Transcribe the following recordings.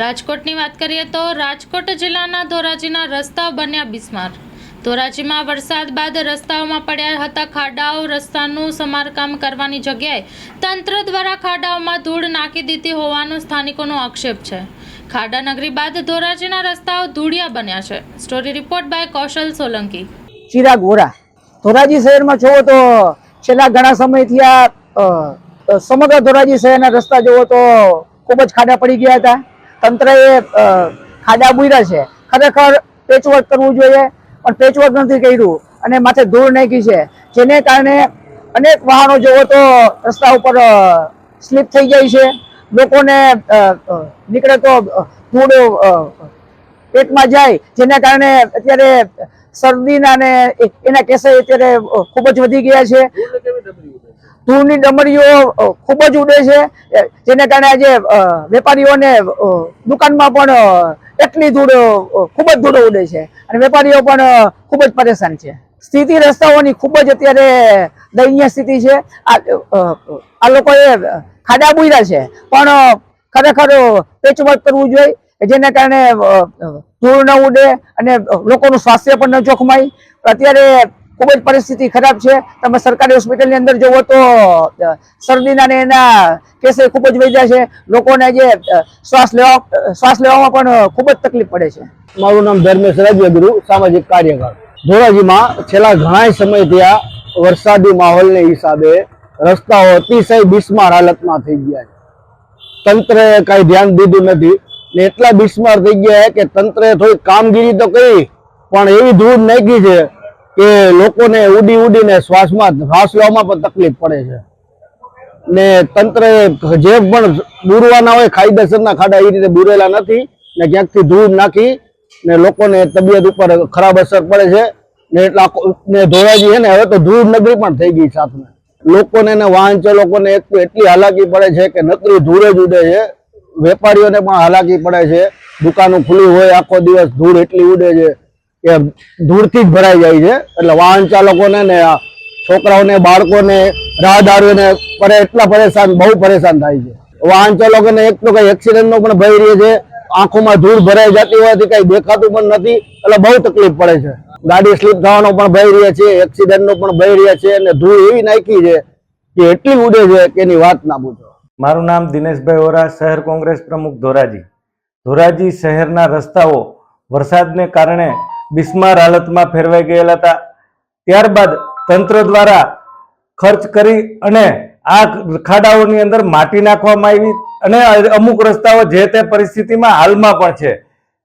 રાજકોટની વાત કરીએ તો રાજકોટ જિલ્લાના ધોરાજીના રસ્તા બન્યા બિસ્માર. ધોરાજીમાં વરસાદ બાદ રસ્તાઓમાં પડ્યા હતા ખાડાઓ. રસ્તાનું સમારકામ કરવાની જગ્યાએ તંત્ર દ્વારા ખાડાઓમાં ધૂળ નાખી દીધી હોવાનો સ્થાનિકોનો આક્ષેપ છે. ખાડા નગરી બાદ ધોરાજીના રસ્તાઓ ધૂળિયા બન્યા છે. Story report by Kaushal Solanki. Chirag Vora. Dhoraji શહેરમાં જોવો તો છેલ્લા ઘણા સમયથી આ સમગ્ર ધોરાજી શહેરના રસ્તા જોવો તો ખૂબ જ ખાડા પડી ગયા હતા. તંત્રએ ખાડા બુર્યા છે. ખરેખર પેચવર્ક કરવું જોઈએ, પણ પેચવર્ક નથી કર્યું અને માથે ધૂળ નાખી છે. જેને કારણે અનેક વાહનો જોવો તો રસ્તા ઉપર સ્લીપ થઈ જાય છે. લોકોને નીકળે તો ધૂળ પેટમાં જાય. જેના કારણે અત્યારે શરદીના ને એના કેસો અત્યારે ખૂબ જ વધી ગયા છે. ધૂળની ડમરીઓ ખૂબ જ ઉડે છે. જેને કારણે આજે વેપારીઓને દુકાનમાં પણ એટલી ધૂળ ખૂબ જ ધૂળો ઉડે છે. અને વેપારીઓ પણ ખૂબ જ પરેશાન છે. સ્થિતિ રસ્તાઓની ખૂબ જ અત્યારે દયનીય સ્થિતિ છે. આ લોકોએ ખાડા બુર્યા છે. પણ ખરેખર પેચવર્ક કરવું જોઈએ, જેને કારણે ધૂળ ન ઉડે અને લોકોનું સ્વાસ્થ્ય પણ ન જોખમાય. અત્યારે ખૂબ જ પરિસ્થિતિ ખરાબ છે. તમે સરકારી હોસ્પિટલની અંદર જુઓ તો શરદીના ને એના કેસે ખૂબ જ વધ્યા છે. લોકોને જે શ્વાસ લેવા શ્વાસ લેવામાં પણ ખૂબ જ તકલીફ પડે છે. મારું નામ ધર્મેશ રાજ્યગુરુ, સામાજિક કાર્યકર. ધોરાજીમાં છેલ્લા ઘણા સમયથી આ વરસાદી માહોલને હિસાબે રસ્તાઓ અતિશય બિસ્માર હાલતમાં થઈ ગયા છે. તંત્રએ કાંઈ ધ્યાન દીધું નથી ને એટલા બિસ્માર થઈ ગયા કે તંત્રએ થોડી કામગીરી તો કરી, પણ એવી ધૂળ નાખી છે કે લોકોને ઉડી ઉડીને શ્વાસમાં, શ્વાસ લેવામાં પણ તકલીફ પડે છે. ને તંત્ર જે પણ દૂરવાના હોય, કાયદેસરના ખાડા એ રીતે બુરેલા નથી, ને ક્યાંકથી ધૂળ નાખી, ને લોકોને તબિયત ઉપર ખરાબ અસર પડે છે, ને એટલા ને ધોરાજી છે ને, હવે તો ધૂળ નગરી પણ થઈ ગઈ સાથમાં લોકોને ને વાહન ચાલકોને એટલી હાલાકી પડે છે કે નકરી ધૂળે જ ઉડે છે. વેપારીઓને પણ હાલાકી પડે છે. દુકાનો ખુલ્લી હોય, આખો દિવસ ધૂળ એટલી ઉડે છે. કે ધૂળથી જ ભરાઈ જાય છે. એટલે વાહન ચાલકોને ને છોકરાઓને, બાળકોને, રાહદારીઓને પરે, એટલા પરેશાન, બહુ પરેશાન થાય છે. વાહન ચાલકોને એક તો કઈ એક્સિડન્ટનો પણ ભય રહે છે. આંખોમાં ધૂળ ભરાઈ જતી હોવાથી કઈ દેખાતું પણ નથી. એટલે બહુ તકલીફ પડે છે. ગાડી સ્લીપ થવાનો પણ ભય રહે છે, એક્સિડન્ટનો પણ ભય રહે છે અને ધૂળ એવી નાખી છે કે એટલી ઉડે છે કે એની વાત ના પૂછો. મારું નામ દિનેશભાઈ ઓરા શહેર કોંગ્રેસ પ્રમુખ ધોરાજી. ધોરાજી શહેરના રસ્તાઓ વરસાદને કારણે બિસ્માર હાલતમાં ફેરવાઈ ગયેલા હતા. ત્યારબાદ તંત્ર દ્વારા ખર્ચ કરી અને આ ખાડાઓની અંદર માટી નાખવામાં આવી અને અમુક રસ્તાઓ જે તે પરિસ્થિતિમાં હાલમાં પણ છે.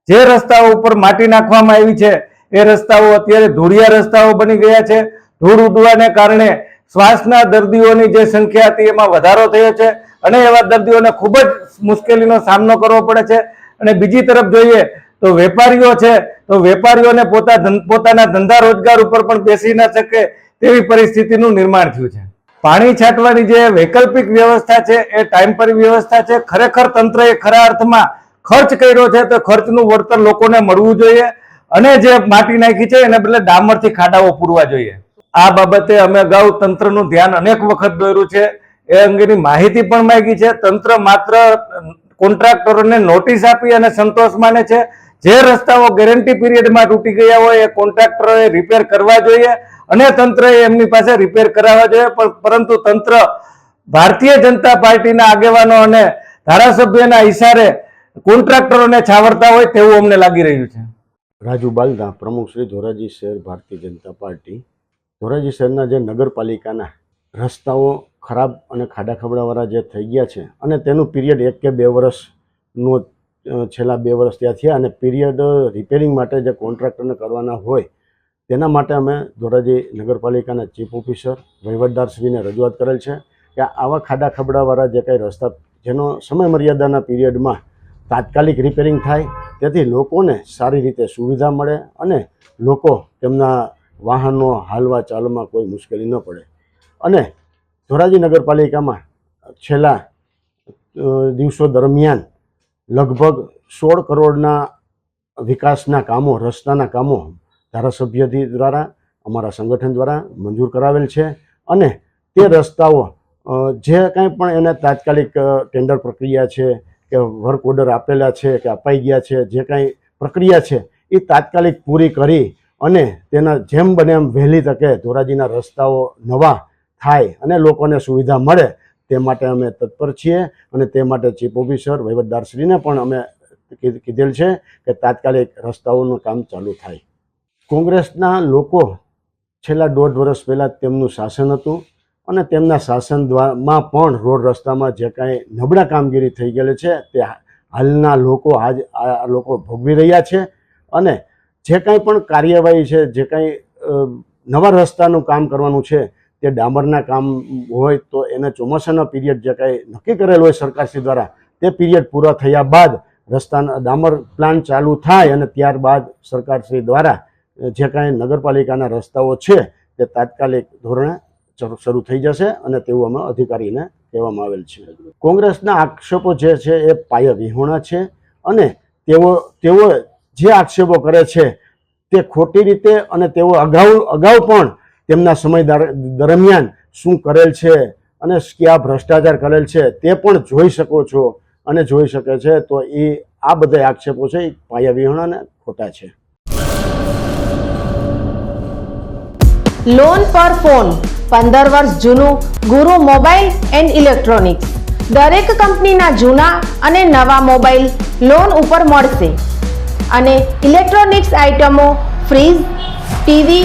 જે રસ્તાઓ ઉપર માટી નાખવામાં આવી છે, એ રસ્તાઓ અત્યારે ધૂળિયા રસ્તાઓ બની ગયા છે. ધૂળ ઉડવાને કારણે શ્વાસના દર્દીઓની જે સંખ્યા હતી એમાં વધારો થયો છે અને એવા દર્દીઓને ખૂબ જ મુશ્કેલીનો સામનો કરવો પડે છે. અને બીજી તરફ જોઈએ તો વેપારીઓ છે, તો વેપારીઓને પોતા પોતાના ધંધા રોજગાર ઉપર પણ બેસી ન શકે તેવી પરિસ્થિતિનું નિર્માણ થયું છે. પાણી છાંટવાની જે વૈકલ્પિક વ્યવસ્થા છે, એ ટાઈમ પર વ્યવસ્થા છે. ખરેખર તંત્રએ ખરા અર્થમાં ખર્ચ કર્યો છે, તો ખર્ચનું વળતર લોકોને મળવું જોઈએ અને જે માટી નાખી છે, એને બદલે ડામરથી ખાડાઓ પૂરવા જોઈએ. આ બાબતે અમે અગાઉ તંત્રનું ધ્યાન અનેક વખત દોર્યું છે. એ અંગેની માહિતી પણ માંગી છે. તંત્ર માત્ર કોન્ટ્રાક્ટરોને નોટિસ આપી અને સંતોષ માને છે. જે રસ્તાઓ ગેરંટી પીરિયડમાં તૂટી ગયા હોય એ કોન્ટ્રાક્ટરોએ રિપેર કરવા જોઈએ અને તંત્રએ એમની પાસે રિપેર કરાવવા જોઈએ. પણ પરંતુ તંત્ર ભારતીય જનતા પાર્ટીના આગેવાનો અને ધારાસભ્યના ઇશારે કોન્ટ્રાક્ટરોને છાવરતા હોય તેવું અમને લાગી રહ્યું છે. રાજુ બાલદા પ્રમુખ શ્રી ધોરાજી શહેર ભારતીય જનતા પાર્ટી. ધોરાજી શહેરના જે નગરપાલિકાના રસ્તાઓ ખરાબ અને ખાડા ખબડાવાળા જે થઈ ગયા છે અને તેનું પીરિયડ એક કે બે વર્ષનું છેલ્લા બે વર્ષ ત્યાં થયા અને પીરિયડ રિપેરિંગ માટે જે કોન્ટ્રાક્ટરને કરવાના હોય, તેના માટે અમે ધોરાજી નગરપાલિકાના ચીફ ઓફિસર વહીવટદારશ્રીને રજૂઆત કરેલ છે કે આવા ખાડા ખબડાવાળા જે કાંઈ રસ્તા, જેનો સમય મર્યાદાના પીરિયડમાં તાત્કાલિક રિપેરિંગ થાય, તેથી લોકોને સારી રીતે સુવિધા મળે અને લોકો તેમના વાહનો હાલવા ચાલવામાં કોઈ મુશ્કેલી ન પડે. અને ધોરાજી નગરપાલિકામાં છેલ્લા દિવસો દરમિયાન લગભગ સોળ કરોડના વિકાસના કામો, રસ્તાના કામો ધારાસભ્યથી દ્વારા, અમારા સંગઠન દ્વારા મંજૂર કરાવેલ છે. અને તે રસ્તાઓ જે કાંઈ પણ એને તાત્કાલિક ટેન્ડર પ્રક્રિયા છે કે વર્ક ઓર્ડર આપેલા છે કે અપાઈ ગયા છે, જે કાંઈ પ્રક્રિયા છે, એ તાત્કાલિક પૂરી કરી અને તેના જેમ બને એમ વહેલી તકે ધોરાજીના રસ્તાઓ નવા થાય અને લોકોને સુવિધા મળે તે માટે અમે તત્પર છીએ અને તે માટે ચીફ ઓફિસર વહીવટદારશ્રીને પણ અમે કીધ- કીધેલ છે કે તાત્કાલિક રસ્તાઓનું કામ ચાલુ થાય. કોંગ્રેસના લોકો છેલ્લા દોઢ વર્ષ પહેલાં તેમનું શાસન હતું અને તેમના શાસન દ્વારામાં પણ રોડ રસ્તામાં જે કાંઈ નબળા કામગીરી થઈ ગયેલી છે તે હાલના લોકો આજ આ લોકો ભોગવી રહ્યા છે અને જે કાંઈ પણ કાર્યવાહી છે, જે કાંઈ નવા રસ્તાનું કામ કરવાનું છે તે ડામરના કામ હોય તો એને ચોમાસાના પીરિયડ જે કાંઈ નક્કી કરેલ હોય સરકારશ્રી દ્વારા, તે પીરિયડ પૂરા થયા બાદ રસ્તાના ડામર પ્લાન ચાલુ થાય અને ત્યારબાદ સરકારશ્રી દ્વારા જે કાંઈ નગરપાલિકાના રસ્તાઓ છે, તે તાત્કાલિક ધોરણે શરૂ થઈ જશે અને તેવું અમે અધિકારીને કહેવામાં આવેલ છે. કોંગ્રેસના આક્ષેપો જે છે એ પાયા વિહોણા છે અને તેઓ તેઓ જે આક્ષેપો કરે છે તે ખોટી રીતે અને તેઓ અગાઉ અગાઉ પણ તેમના સમય દરમિયાન શું કરેલ છે અને કયા ભ્રષ્ટાચાર કરેલ છે તે પણ જોઈ શકો છો અને જોઈ શકે છે. તો એ, આ બધા આક્ષેપો છે, એ પાયાવિહોણા અને ખોટા છે. લોન પર ફોન પંદર વર્ષ જૂનું, ગુરુ મોબાઈલ એન્ડ ઇલેક્ટ્રોનિક્સ. દરેક કંપનીના જૂના અને નવા મોબાઈલ લોન ઉપર મળશે. અને ઇલેક્ટ્રોનિક્સ આઇટમો fridge, TV